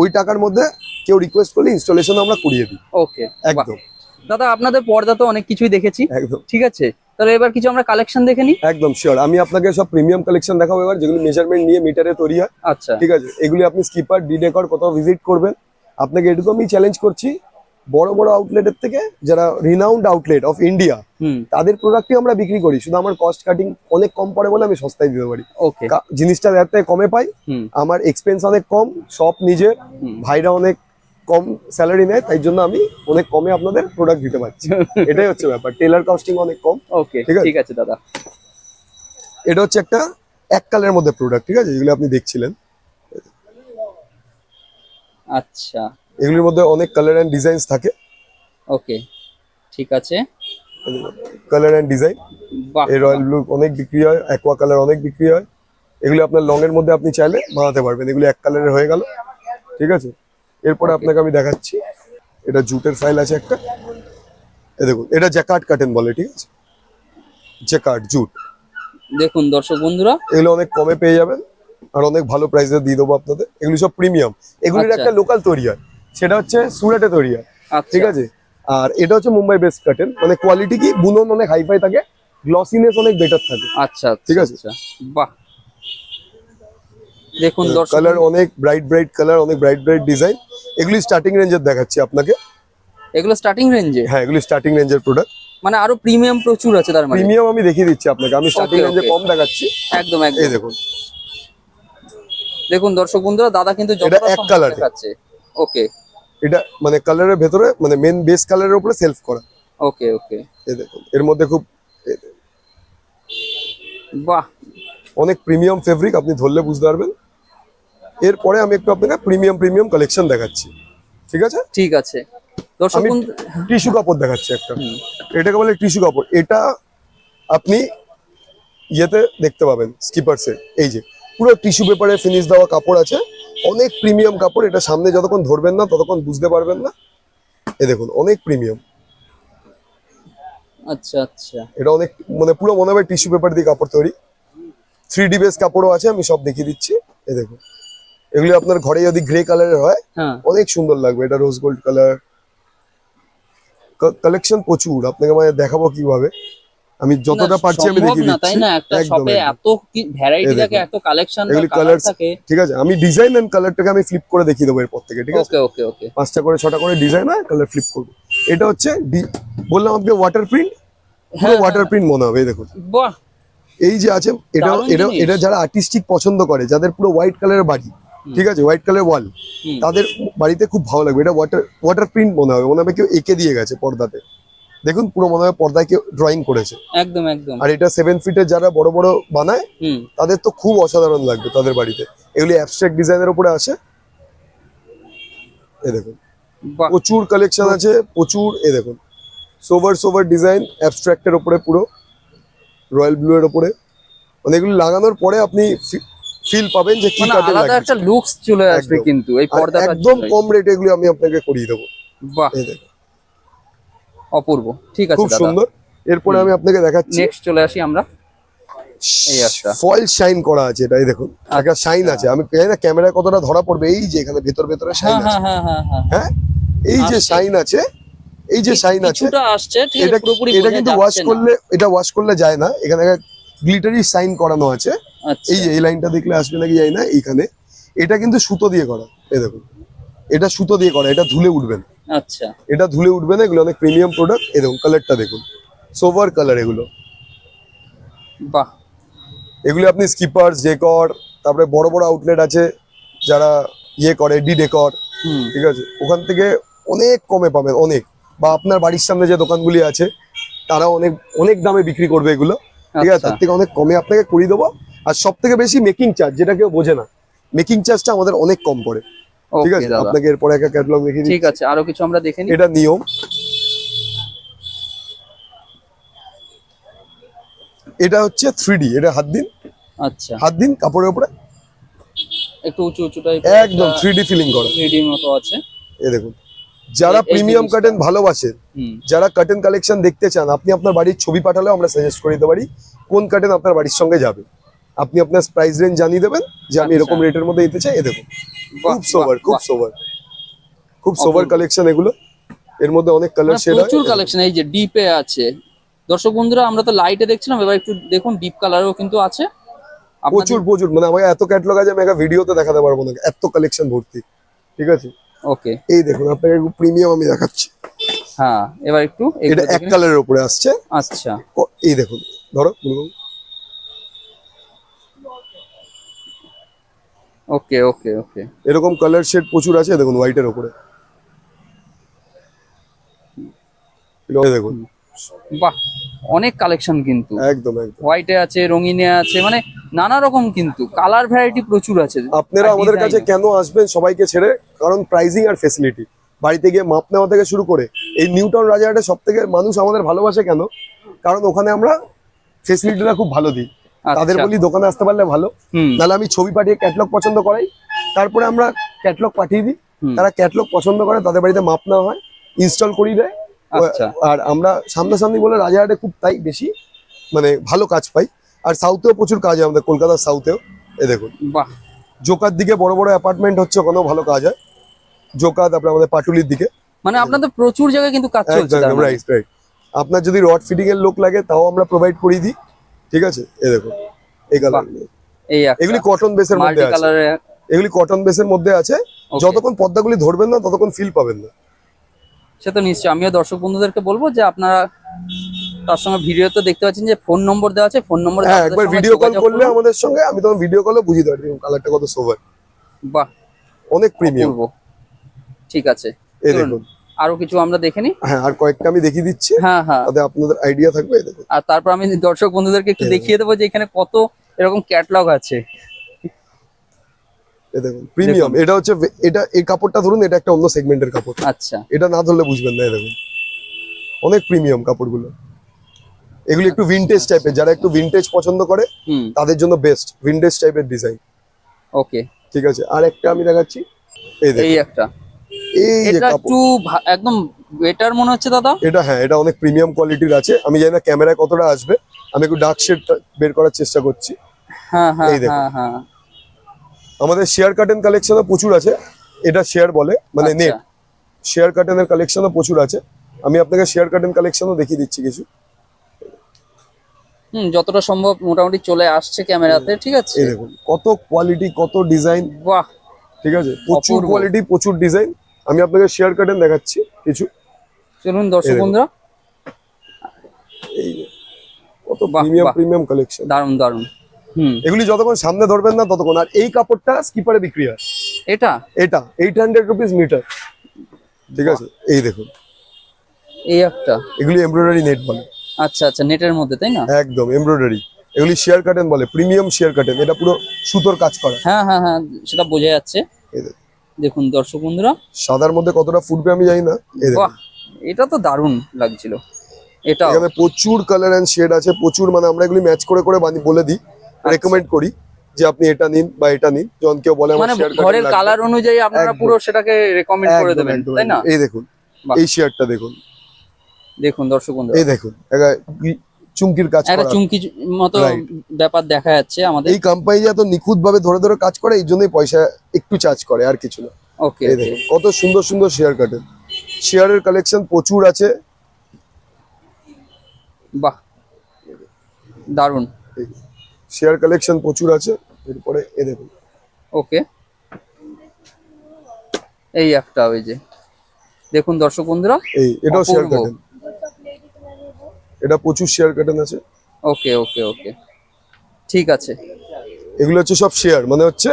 ওই টাকার মধ্যে কেউ রিকোয়েস্ট করলে ইনস্টলেশন আমরা করিয়ে দিই। ওকে একদম। দাদা আপনাদের পর্দা তো অনেক কিছুই দেখেছি। একদম। ঠিক আছে? তাহলে এবার কিছু আমরা কালেকশন দেখে নিই? একদম শিওর আমি আপনাকে সব প্রিমিয়াম কালেকশন দেখাবো এবার যেগুলো মেজারমেন্ট নিয়ে মিটারে তৈরি হয়। আচ্ছা। ঠিক আছে? এগুলি আপনি স্কিপার ডিডেকর কোথাও ভিজিট করবেন। আপনাকে এটুকু আমি চ্যালেঞ্জ করছি বড় বড় আউটলেটের থেকে যারা renowned outlet of India hmm. তাদের প্রোডাক্টই আমরা বিক্রি করি। শুধু আমার কস্ট কাটিং অনেক কম পড়ে বলে আমি সস্তায় দিতে পারি। জিনিসটা যাতে কমে পাই আমার এক্সপেন্স অনেক কম শপ নিজের। ভাইরা অনেক কম স্যালারি নেয় তাই জন্য আমি অনেক কমে আপনাদের প্রোডাক্ট দিতে পারছি। *laughs* এটাই হচ্ছে ব্যাপার। টেলার কস্টিং অনেক কম। ওকে ঠিক আছে? দাদা। এটা হচ্ছে একটা এক কালের মধ্যে প্রোডাক্ট ঠিক আছে? যেগুলো আপনি দেখছিলেন। আচ্ছা। এগুলির মধ্যে অনেক কালার অ্যান্ড ডিজাইনস থাকে। ওকে ঠিক আছে। কালার অ্যান্ড ডিজাইন বাহ এই রয়্যাল ব্লু অনেক বিক্রি হয় অ্যাকোয়া কালার অনেক বিক্রি হয়। এগুলো আপনার লং এর মধ্যে আপনি চাইলে বানাতে পারবেন। এগুলো এক কালারের হয়ে গেল। ঠিক আছে? এরপরে আপনাকে আমি দেখাচ্ছি। এটা জুটের ফাইল আছে একটা। এ দেখুন এটা জ্যাকার্ড কাটেন বলে ঠিক আছে? Jacquard jute. দেখুন দর্শক বন্ধুরা। এগুলো অনেক কমে পেয়ে যাবেন আর অনেক ভালো প্রাইসে দিয়ে দেবো আপনাদের। এগুলি সব প্রিমিয়াম এগুলির আচ্ছা। একটা লোকাল তৈরি হয়। সেটা হচ্ছে সুরাটে তৈরি হয়। আচ্ছা। ঠিক আছে? আর এটা হচ্ছে মুম্বাই বেস্ট কাটেন মানে কোয়ালিটি কি? বুনন অনেক হাইফাই থাকে। গ্লসিনেস অনেক বেটার থাকে। আচ্ছা আচ্ছা, ঠিক আছে। বাহ। দেখুন কালার অনেক ব্রাইট ব্রাইট কালার অনেক ব্রাইট ব্রাইট ডিজাইন এগুলি স্টার্টিং রেঞ্জের দেখাচ্ছি আপনাকে। এগুলো স্টার্টিং রেঞ্জে হ্যাঁ এগুলি স্টার্টিং রেঞ্জের প্রোডাক্ট মানে আরও প্রিমিয়াম প্রচুর আছে তার মানে? প্রিমিয়াম আমি দেখিয়ে দিচ্ছি আপনাকে আমি স্টার্টিং রেঞ্জে কম দেখাচ্ছি। একদম এই দেখুন। দেখুন দর্শক বন্ধুরা দাদা কিন্তু এটা এক colour দেখাচ্ছে। ওকে এটা মানে কালারের ভেতরে মানে মেন বেস কালারের উপরে সেলফ করা। ওকে ওকে এই দেখুন এর মধ্যে খুব বাহ। অনেক প্রিমিয়াম ফেব্রিক আপনি ধরলে বুঝতে পারবেন। এরপরে আমি একটু আপনাকে প্রিমিয়াম প্রিমিয়াম কালেকশন দেখাচ্ছি। ঠিক আছে? ঠিক আছে। দর্শক আমি টিস্যু কাপড় দেখাচ্ছি একটা। এটাকে বলে টিস্যু কাপড়। এটা আপনি ইয়েতে দেখতে পাবেন স্কিপারসে এই যে পুরো টিস্যু পেপারে ফিনিশ দেওয়া কাপড় আছে। অনেক প্রিমিয়াম কাপড়। এটা সামনে যতক্ষণ ধরবেন না ততক্ষণ বুঝতে পারবেন না। এ দেখুন অনেক প্রিমিয়াম আচ্ছা আচ্ছা। এটা অনেক মানে পুরো মনে হবে টিস্যু পেপার দিয়ে কাপড় তৈরি। থ্রি ডি বেস কাপড়ও আছে আমি সব দেখিয়ে দিচ্ছি। এ দেখুন। এগুলি আপনার ঘরে যদি গ্রে কালারের হয় হ্যাঁ। অনেক সুন্দর লাগবে। এটা রোজ গোল্ড কালার কালেকশন প্রচুর। আপনাকে মানে দেখাবো কীভাবে। আমি যতটা পারছি আমি দেখিয়ে না তাই না? একটা শপে। এত ভ্যারাইটি থাকে এত কালেকশন এগুলি কালার থাকে। ঠিক আছে আমি ডিজাইন এন্ড কালারটাকে আমি ফ্লিপ করে দেখিয়ে দেবো এরপর থেকে ঠিক আছে? ওকে ওকে ওকে পাঁচটা করে ছটা করে ডিজাইন হয় কালার ফ্লিপ করব। এটা হচ্ছে বললাম আপনাকে ওয়াটার প্রিন্ট পুরো হ্যাঁ, ওয়াটার প্রিন্ট মনে হবে দেখুন। বাহ! এই যে আছে এটা এটা এটা যারা আর্টিস্টিক পছন্দ করে যাদের পুরো হোয়াইট কালারের বাড়ি ঠিক আছে হোয়াইট কালার ওয়াল তাদের বাড়িতে খুব ভালো লাগবে। এটা ওয়াটার ওয়াটার প্রিন্ট মনে হবে মনে হবে কেউ এঁকে দিয়ে গেছে পর্দাতে। দেখুন পুরো মনে হয় পর্দায় কেউ ড্রয়িং করেছে। একদম একদম। আর এটা সেভেন ফিটের যারা বড় বড় বানায় তাদের তো খুব অসাধারণ লাগবে তাদের বাড়িতে। এগুলি অ্যাবস্ট্রাক্ট ডিজাইনের উপরে আসে এ দেখুন। প্রচুর কালেকশন আছে প্রচুর এ দেখুন। সোভার সোভার ডিজাইন অ্যাবস্ট্রাক্টের ওপরে পুরো। রয়্যাল ব্লু এর ওপরে মানে এগুলো লাগানোর পরে আপনি ফিল পাবেন যে কি মানে কাটে আলাদা একটা লুকস চলে আসবে কিন্তু এই পর্দাটা একদম কম রেটে এগুলো আমি আপনাকে করিয়ে দেবো। বাহ। অপূর্ব। ঠিক আছে খুব সুন্দর। এরপরে আমি আপনাকে দেখাচ্ছি। নেক্সট চলে আসি আমরা। এই একটা। ফয়েল শাইন করা আছে এটা এই দেখুন। একটা শাইন আছে। আমি জানি না ক্যামেরায় কতটা ধরা পড়বে এই যে এখানে ভেতর ভেতরে শাইন হ্যাঁ আছে। হ্যাঁ হ্যাঁ হ্যাঁ এই যে। শাইন আছে এই যে শাইন আছে এটা কিন্তু ওয়াশ করলে এটা ওয়াশ করলে যায় না। এখানে গ্লিটারি সাইন করানো আছে। আচ্ছা। এই যে এই লাইনটা দেখলে আসবে নাকি যায় না এইখানে। এটা কিন্তু সুতো দিয়ে করা এই দেখুন। এটা সুতো দিয়ে করা এটা ধুলে উঠবে না। আচ্ছা। এটা ধুলে উঠবে না এগুলো অনেক প্রিমিয়াম প্রোডাক্ট এই দেখুন কালারটা দেখুন। সোভার কালার এগুলো। বাহ। এগুলো আপনি স্কিপার্স ডেকর তারপরে বড় বড় আউটলেট আছে যারা ইয়ে করে ডি ডেকর ঠিক আছে? ওখান থেকে অনেক কমে পাবেন অনেক। বা আপনার বাড়ির সামনে যে দোকানগুলি আছে তারা অনেক অনেক দামে বিক্রি করবে এগুলো। ঠিক আছে? আচ্ছা। তার থেকে অনেক কমে আপনাকে করিয়ে দেবো। আর সব থেকে বেশি মেকিং চার্জ যেটা কেউ বোঝে না। মেকিং চার্জটা আমাদের অনেক কম পড়ে ঠিক আছে? আপনাকে এরপরে একটা ক্যাটালগ দিই ঠিক আছে আরও কিছু আমরা দেখে নিই? এটা নিয়ম। এটা হচ্ছে থ্রি এটা হাত দিন। আচ্ছা। হাত দিন কাপড়ের উপরে। একটু উঁচু উঁচু টাইপ একদম থ্রি ফিলিং করা। থ্রিডি মতো আছে। এই দেখুন। যারা প্রিমিয়াম। কার্টেন ভালোবাসেন যারা কার্টেন কালেকশন দেখতে চান আপনি আপনার বাড়ির ছবি পাঠালেও আমরা সাজেস্ট করে দিতে পারি কোন কার্টেন আপনার বাড়ির সঙ্গে যাবে। আপনি আপনার প্রাইস রেঞ্জ জানিয়ে দেবেন যে আমি আচ্ছা। এরকম রেটের মধ্যে দিতে চাই এ দেখুন। খুব সোভার খুব সোভার খুব সোভার কালেকশন এগুলো। এর মধ্যে অনেক কালার শেড প্রচুর কালেকশন এই যে ডিপে আছে। দর্শক বন্ধুরা আমরা তো লাইটে দেখছিলাম এবার একটু দেখুন ডিপ কালারও কিন্তু আছে। প্রচুর প্রচুর। মানে আমাকে এত ক্যাটলগ আছে আমি একটা ভিডিওতে দেখাতে পারব না। এত কালেকশন ভর্তি। ঠিক আছে? ওকে এই দেখুন আপনাকে প্রিমিয়াম আমি দেখাচ্ছি। হ্যাঁ এবার একটু এটা এক কালারের উপরে আসছে। আচ্ছা। এই দেখুন ধরো ওকে ওকে ওকে এরকম কালার শেড প্রচুর আছে দেখুন হোয়াইটের উপরে। দেখুন। বাহ অনেক কালেকশন কিন্তু। একদম একদম। হোয়াইটে আছে রঙিনে আছে মানে নানা রকম কিন্তু কালার ভ্যারাইটি প্রচুর আছে। আপনারা আমাদের কাছে কেন আসবেন সবাইকে ছেড়ে? কারণ প্রাইজিং আর ফেসিলিটি বাড়িতে গিয়ে মাপ নেওয়া থেকে শুরু করে এই নিউ টাউন রাজারহাটে সব থেকে মানুষ আমাদের ভালোবাসে কেন? কারণ ওখানে আমরা ফেসিলিটিটা খুব ভালো দিই। তাদের আচ্ছা। বলি দোকানে আসতে পারলে ভালো। নাহলে আমি ছবি পাঠিয়ে ক্যাটলগ পছন্দ করাই। তারপরে আমরা ক্যাটলগ পাঠিয়ে দিই। তারা ক্যাটলগ পছন্দ করে তাদের বাড়িতে মাপ নেওয়া হয় ইনস্টল করিয়ে দেয়। আচ্ছা। আর আমরা সামনাসামনি বলে রাজারহাটে খুব তাই বেশি মানে ভালো কাজ পাই। আর সাউথেও প্রচুর কাজ হয় আমাদের কলকাতার সাউথেও এ দেখুন। বাহ। জোকার দিকে বড় বড় অ্যাপার্টমেন্ট হচ্ছে ওখানেও ভালো কাজ হয়। জোকা তারপরে আমাদের পাটুলির দিকে। মানে আপনাদের প্রচুর জায়গায় কিন্তু কাজ চলছে মানে। রাইট রাইট আপনার যদি রড ফিটিং এর লোক লাগে তাও আমরা প্রোভাইড করিয়ে দিই। ঠিক আছে? এ দেখুন। এই কালার এই এগুলি কটন বেসের মধ্যে আছে। এগুলি কটন বেসের মধ্যে আছে। যতক্ষণ পর্দাগুলি ধরবেন না ততক্ষণ ফিল পাবেন না। সে তো নিশ্চয়ই। আমিও দর্শক বন্ধুদেরকে বলব যে আপনারা তার সঙ্গে ভিডিও তো দেখতে পাচ্ছেন যে ফোন নম্বর দেওয়া আছে ফোন নম্বর হ্যাঁ একবার ভিডিও কল করলে আমাদের সঙ্গে আমি তখন ভিডিও কলও বুঝিয়ে দেবো দেখুন কালারটা কত সোভার বাহ অনেক প্রিমিয়াম ঠিক আছে। এই। দেখুন। আরও কিছু আমরা দেখে নিই? হ্যাঁ আর কয়েকটা আমি দেখিয়ে দিচ্ছি। হ্যাঁ হ্যাঁ। তাতে আপনাদের আইডিয়া থাকবে এই দেখুন। আর তারপর আমি দর্শক বন্ধুদেরকে একটু দেখিয়ে দেবো যে এখানে কত এরকম ক্যাটলগ আছে। এই দেখুন প্রিমিয়াম এটা হচ্ছে এটা এই কাপড়টা ধরুন এটা একটা অন্য সেগমেন্টের কাপড়। আচ্ছা। এটা না ধরলে বুঝবেন না এই দেখুন। অনেক প্রিমিয়াম কাপড়গুলো। এগুলো একটু ভিনটেজ টাইপের যারা একটু ভিনটেজ পছন্দ করে তাদের জন্য বেস্ট ভিনটেজ টাইপের ডিজাইন ওকে ঠিক আছে আর একটা আমি দেখাচ্ছি। এই এই একটা। এই এটা একটু একদম বেটার মনে হচ্ছে দাদা? এটা হ্যাঁ এটা অনেক প্রিমিয়াম কোয়ালিটির আছে। আমি জানি না ক্যামেরায় কতটা আসবে। আমি একটু ডার্ক শেড বের করার চেষ্টা করছি। হ্যাঁ হ্যাঁ। হ্যাঁ হ্যাঁ। আমাদের শেয়ার কার্টেন কালেকশনও প্রচুর আছে। এটা শেয়ার বলে মানে। নেট শেয়ার কার্টেনের কালেকশনও প্রচুর আছে। আমি আপনাকে শেয়ার কার্টেন কালেকশনও দেখিয়ে দিচ্ছি কিছু। হুম যতটা সম্ভব মোটামুটি চলে আসছে ক্যামেরাতে ঠিক আছে? দেখুন কত কোয়ালিটি কত ডিজাইন বাহ! ঠিক আছে? প্রচুর কোয়ালিটি প্রচুর ডিজাইন আমি আপনাকে শেয়ার কার্টেন দেখাচ্ছি কিছু। চলুন দর্শক বন্ধুরা। এই কত বাহ, প্রিমিয়াম প্রিমিয়াম কালেকশন দারুণ দারুণ হুম। এগুলি যতক্ষণ সামনে ধরবেন না ততক্ষণ। আর এই কাপড়টা স্কিপারে বিক্রি হয়। এটা? এটা এইট হান্ড্রেড রুপিস মিটার ঠিক আছে? এই দেখুন। এই একটা। এগুলি এমব্রয়ডারি নেট বলে। আচ্ছা আচ্ছা নেটের মধ্যে তাই না? একদম এমব্রয়ডারি এগুলি শেয়ার কাটেন বলে প্রিমিয়াম শেয়ার কাটেন এটা পুরো সুতোর কাজ করা। হ্যাঁ হ্যাঁ হ্যাঁ সেটা বোঝা যাচ্ছে। এই দেখুন। দর্শক বন্ধুরা। সাদার মধ্যে কতটা ফুটবে আমি জানি না। এই দেখুন। এটা তো দারুণ লাগছিল। এটা এখানে প্রচুর কালার এন্ড শেড আছে প্রচুর মানে আমরা এগুলি ম্যাচ করে করে বানি বলে দিই। আচ্ছা। রেকমেন্ড করি যে আপনি এটা নিন বা এটা নিন। যখন কেউ বলে আমার মানে ঘরের কালার অনুযায়ী আপনারা পুরো সেটাকে রেকমেন্ড করে দেবেন তাই না? এই দেখুন। এই শেয়ারটা দেখুন। দেখুন দর্শক বন্ধুরা। এই দেখুন চুমকির কাজ একটা চুমকি মতো ব্যাপার দেখা যাচ্ছে আমাদের। এই কোম্পানি এত নিখুঁত ভাবে ধরে ধরে কাজ করে এই জন্যই পয়সা একটু চার্জ করে আর কিছু না। ওকে এই দেখুন কত সুন্দর সুন্দর শেয়ার কাটেন শেয়ারের কালেকশন প্রচুর আছে। বাহ দারুণ। শেয়ার কালেকশন প্রচুর আছে এরপরে এ দেখুন। ওকে এই একটা ওই যে। দেখুন দর্শক বন্ধুরা এই এটাও শেয়ার। কাটেন এটা প্রচুর শেয়ার কাটেন আছে। ওকে ওকে ওকে ঠিক আছে। এগুলো হচ্ছে সব শেয়ার মানে হচ্ছে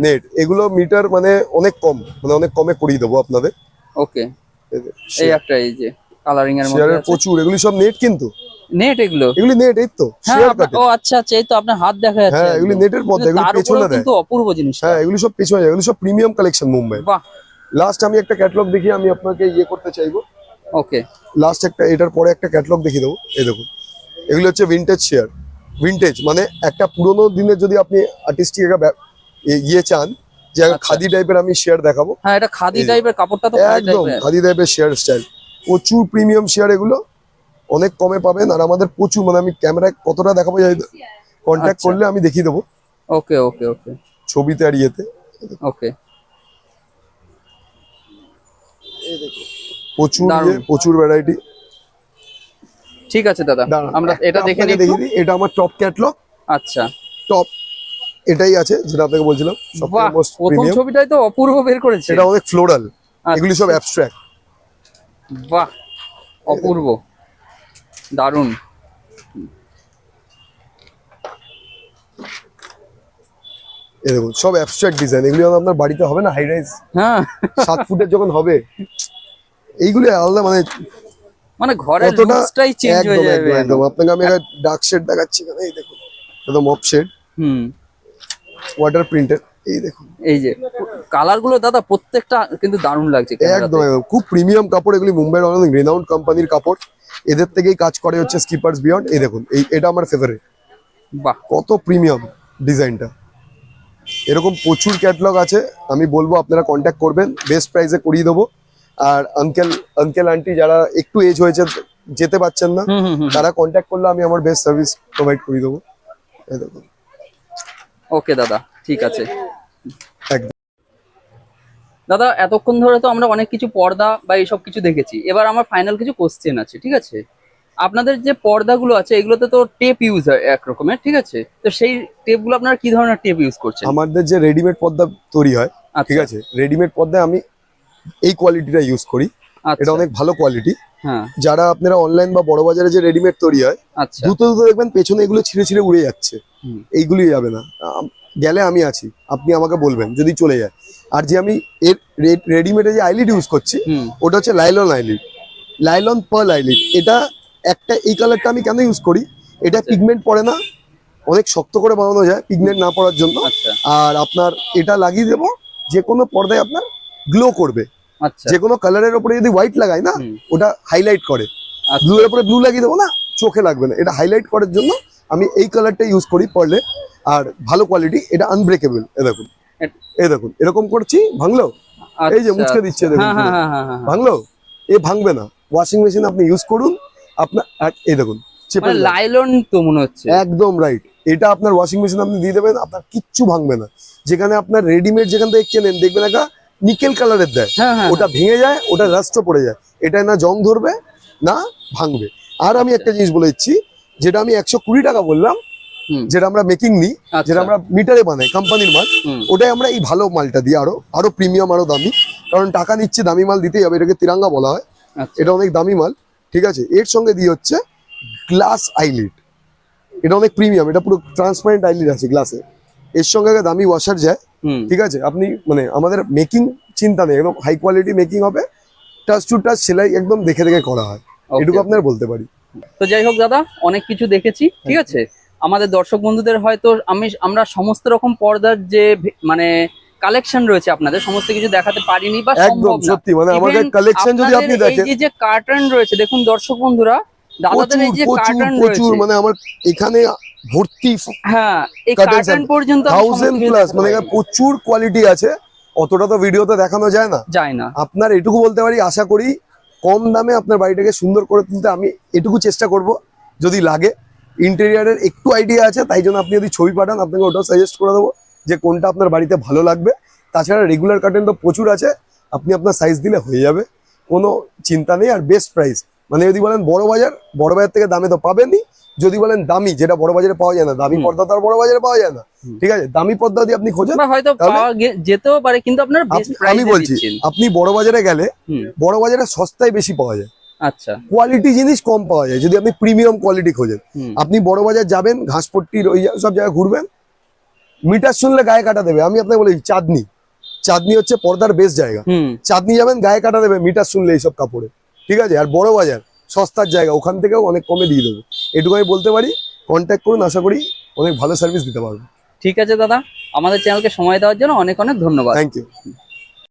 নেট এগুলো মিটার মানে অনেক কম মানে অনেক কমে করিয়ে দেবো আপনাদের। ওকে এই একটা এই যে কালারিং এর মধ্যে শেয়ারের। প্রচুর এগুলি সব নেট কিন্তু। নেট এগুলো? এগুলি নেট এই তো হ্যাঁ শেয়ার আপনার- কাটেন ও আচ্ছা আচ্ছা এই তো আপনার হাত দেখা যাচ্ছে। হ্যাঁ এগুলি। নেটের কিন্তু এগুলি পেছনে দেয়। কিন্তু অপূর্ব জিনিস হ্যাঁ এগুলো সব পেছনে যায় এগুলি সব প্রিমিয়াম কালেকশন মুম্বাই বাহ। লাস্ট আমি একটা ক্যাটলগ দেখিয়ে আমি আপনাকে ইয়ে করতে চাইব। ওকে লাস্ট একটা এটার পরে একটা ক্যাটলগ দেখিয়ে দেবো। এই দেখুন। এগুলো হচ্ছে ভিনটেজ শেয়ার ভিনটেজ মানে একটা পুরোনো দিনের যদি আপনি আর্টিস্টিক ইয়ে চান যে আচ্ছা। খাদি টাইপের আমি শেয়ার দেখাবো। হ্যাঁ এটা খাদি টাইপের কাপড়টা তো একদম খাদি টাইপের শেয়ার স্টাইল প্রচুর প্রিমিয়াম শেয়ার এগুলো। অনেক কমে পাবেন আর আমাদের প্রচুর মানে আমি ক্যামেরায় কতটা দেখাবো যাই কন্ট্যাক্ট আচ্ছা। করলে আমি দেখিয়ে দেবো। ওকে ওকে ওকে ছবিতে আর ইয়েতে। ওকে প্রচুর দারুণ। ইয়ে প্রচুর ভ্যারাইটি ঠিক আছে দাদা আমরা এটা দেখে নিই এটা আমার টপ ক্যাটলগ আচ্ছা। টপ এটাই আছে যেটা আপনাকে বলছিলাম প্রথম ছবিটাই তো অপূর্ব বের করেছে। এটা অনেক ফ্লোরাল আচ্ছা। এগুলি সব অ্যাবস্ট্রাক্ট বাহ অপূর্ব। দারুণ। দেখুন সব অ্যাবস্ট্রাক্ট ডিজাইন এগুলি আপনার বাড়িতে হবে না হাই রাইজ হ্যাঁ। সাত ফুটের যখন হবে এইগুলি আলাদা মানে মানে ঘরের লুকসটাই চেঞ্জ হয়ে যাবে একদম আপনাকে আমি একটা ডার্ক শেড দেখাচ্ছি এখানে এই দেখুন। একদম অফ শেড হুম। ওয়াটার প্রিন্টেড এই দেখুন। এই যে কালারগুলো দাদা প্রত্যেকটা কিন্তু দারুণ লাগছে। একদম একদম। খুব প্রিমিয়াম কাপড় এগুলি মুম্বাইয়ের অনেক রেনাউন্ড কোম্পানির কাপড়। এদের থেকেই কাজ করে হচ্ছে স্কিপার্স বিয়ন্ড এই দেখুন এই এটা আমার ফেভারিট বাহ। কত প্রিমিয়াম ডিজাইনটা। এরকম প্রচুর ক্যাটলগ আছে। আমি বলব আপনারা কন্ট্যাক্ট করবেন। বেস্ট প্রাইসে করিয়ে দেবো। আর আঙ্কেল আঙ্কেল আন্টি যারা একটু এজ হয়েছে যেতে পারছেন না তারা কন্ট্যাক্ট করলে আমি আমার বেস্ট সার্ভিস প্রোভাইড করে দেবো। ওকে দাদা ঠিক আছে। দাদা এতক্ষণ ধরে তো আমরা অনেক কিছু পর্দা বা এইসব কিছু দেখেছি। এবার আমার ফাইনাল কিছু কোশ্চেন আছে ঠিক আছে? আপনাদের যে পর্দাগুলো আছে এগুলোতে তো টেপ ইউজ হয় এক রকমের ঠিক আছে? তো সেই টেপগুলো আপনারা কি ধরনের টেপ ইউজ করছেন? আমাদের যে রেডিমেড পর্দা তৈরি হয় আচ্ছা, ঠিক আছে? রেডিমেড পর্দায় আমি এই কোয়ালিটিটা ইউজ করি। আচ্ছা, এটা অনেক ভালো কোয়ালিটি হ্যাঁ। যারা আপনারা অনলাইন বা বড় বাজারে যে রেডিমেড তৈরি হয় আচ্ছা। দ্রুত দ্রুত দেখবেন পেছনে এগুলো ছিঁড়ে ছিঁড়ে উড়ে যাচ্ছে। এইগুলি যাবে না। গেলে আমি আছি। আপনি আমাকে বলবেন যদি চলে যায়। আর যে আমি এর রেডিমেডে যে আইলিড ইউজ করছি ওটা হচ্ছে nylon eyelet nylon pearl eyelet এটা একটা এই কালারটা আমি কেন ইউজ করি? এটা আচ্ছা। পিগমেন্ট পড়ে না। অনেক শক্ত করে বানানো যায় পিগমেন্ট না পড়ার জন্য। আচ্ছা। আর আপনার এটা লাগিয়ে দেবো যে কোনো পর্দায় আপনার গ্লো করবে। আচ্ছা যে কোনো কালারের উপরে যদি হোয়াইট লাগাই না ওটা হাইলাইট করে। আচ্ছা। ব্লু এর উপরে ব্লু লাগিয়ে দেবো না চোখে লাগবে না। এটা হাইলাইট করার জন্য আমি এই কালারটা ইউজ করি পড়লে আর ভালো কোয়ালিটি এটা আনব্রেকেবল এ দেখুন। এ- দেখুন এরকম করছি ভাঙলো? এই যে আচ্ছা, মুচকে দিচ্ছে দেখুন হ্যাঁ হ্যাঁ হ্যাঁ ভাঙলো? এ ভাঙবে না। ওয়াশিং মেশিন আপনি ইউজ করুন আপনার এই দেখুন মানে লাইলন তো মনে হচ্ছে। একদম রাইট এটা আপনার ওয়াশিং মেশিন আপনি দিয়ে দেবেন আপনার কিচ্ছু ভাঙবে না। যেখানে আপনার রেডিমেড যেখান থেকে কেনেন দেখবেন একটা নিকেল কালারের দেয়। হ্যাঁ হ্যাঁ ওটা ভেঙে যায় ওটা রাস্টও পড়ে যায়। এটা না জং ধরবে না ভাঙবে। আর আমি একটা জিনিস বলে দিচ্ছি যেটা আমি একশো কুড়ি টাকা বললাম যেটা আমরা মেকিং নিই আচ্ছা, যেটা আমরা মিটারে বানাই কোম্পানির মাল ওটাই আমরা এই ভালো মালটা দিই আরও আরও প্রিমিয়াম আরও দামি। কারণ টাকা নিচ্ছে দামি মাল দিতেই হবে এটাকে তিরাঙ্গা বলা হয়। আচ্ছা, এটা অনেক দামি মাল ঠিক আছে? এর সঙ্গে দিয়ে হচ্ছে গ্লাস আইলিড এটা অনেক প্রিমিয়াম এটা পুরো ট্রান্সপারেন্ট আইলিড আছে গ্লাসে এর সঙ্গে আগে দামি ওয়াশার যায় ঠিক আছে? আপনি মানে আমাদের মেকিং চিন্তা নেই একদম হাই কোয়ালিটি মেকিং হবে। টাচ টু টাচ সেলাই একদম দেখে দেখে করা হয়। এটুকু আপনার বলতে পারি। তো যাই হোক দাদা অনেক কিছু দেখেছি ঠিক আছে? আমাদের দর্শক বন্ধুদের হয়তো আমি আমরা সমস্ত রকম পর্দার যে মানে কালেকশন রয়েছে আপনাদের সমস্ত কিছু দেখাতে পারিনি বা একদম সম্ভব সত্যি মানে আমাদের কালেকশন যদি আপনি আপনাদের এই যে কার্টন রয়েছে দেখুন দর্শক বন্ধুরা দাদাদের এই যে কার্টন রয়েছে। মানে আমার এখানে ভর্তি হ্যাঁ এই পর্যন্ত প্লাস মানে প্রচুর কোয়ালিটি আছে অতটা তো ভিডিওতে দেখানো যায় না। যায় না। আপনার এটুকু বলতে পারি আশা করি কম দামে আপনার বাড়িটাকে সুন্দর করে তুলতে আমি এটুকু চেষ্টা করব যদি লাগে। ইন্টেরিয়ারের একটু আইডিয়া আছে তাই জন্য আপনি যদি ছবি পাঠান আপনাকে ওটাও সাজেস্ট করে দেবো যে কোনটা আপনার বাড়িতে ভালো লাগবে। তাছাড়া রেগুলার কার্টেন তো প্রচুর আছে আপনি আপনার সাইজ দিলে হয়ে যাবে কোনো চিন্তা নেই। আর বেস্ট প্রাইস মানে যদি বলেন বড় বাজার বড় বাজার থেকে দামে তো পাবেনই যদি বলেন দামি যেটা বড় বাজারে পাওয়া যায় না দামি পর্দা তো আর বড় বাজারে পাওয়া যায় না। ঠিক আছে দামি পর্দা যদি আপনি খোঁজেন হয়তো যেতেও পারে কিন্তু আপনার আমি বলছি আপনি বড় বাজারে গেলে বড় বাজারে সস্তায় বেশি পাওয়া যায়। আচ্ছা। কোয়ালিটি জিনিস কম পাওয়া যায় যদি আপনি প্রিমিয়াম কোয়ালিটি খোঁজেন। আপনি বড় বাজার যাবেন ঘাসপট্টির ওই সব জায়গায় ঘুরবেন মিটার শুনলে গায়ে কাটা দেবে। আমি আপনাকে বলি চাঁদনি। চাঁদনি হচ্ছে পর্দার বেস্ট জায়গা। চাঁদনি যাবেন গায়ে কাটা দেবে মিটার শুনলে এইসব কাপড়ে। ঠিক আছে আর বড় বাজার সস্তার জায়গা ওখান থেকেও অনেক কমে দিয়ে দেবো। এটুকু আমি বলতে পারি কন্ট্যাক্ট করুন আশা করি অনেক ভালো সার্ভিস দিতে পারব। ঠিক আছে দাদা আমাদের চ্যানেলকে সময় দেওয়ার জন্য অনেক অনেক ধন্যবাদ। Thank you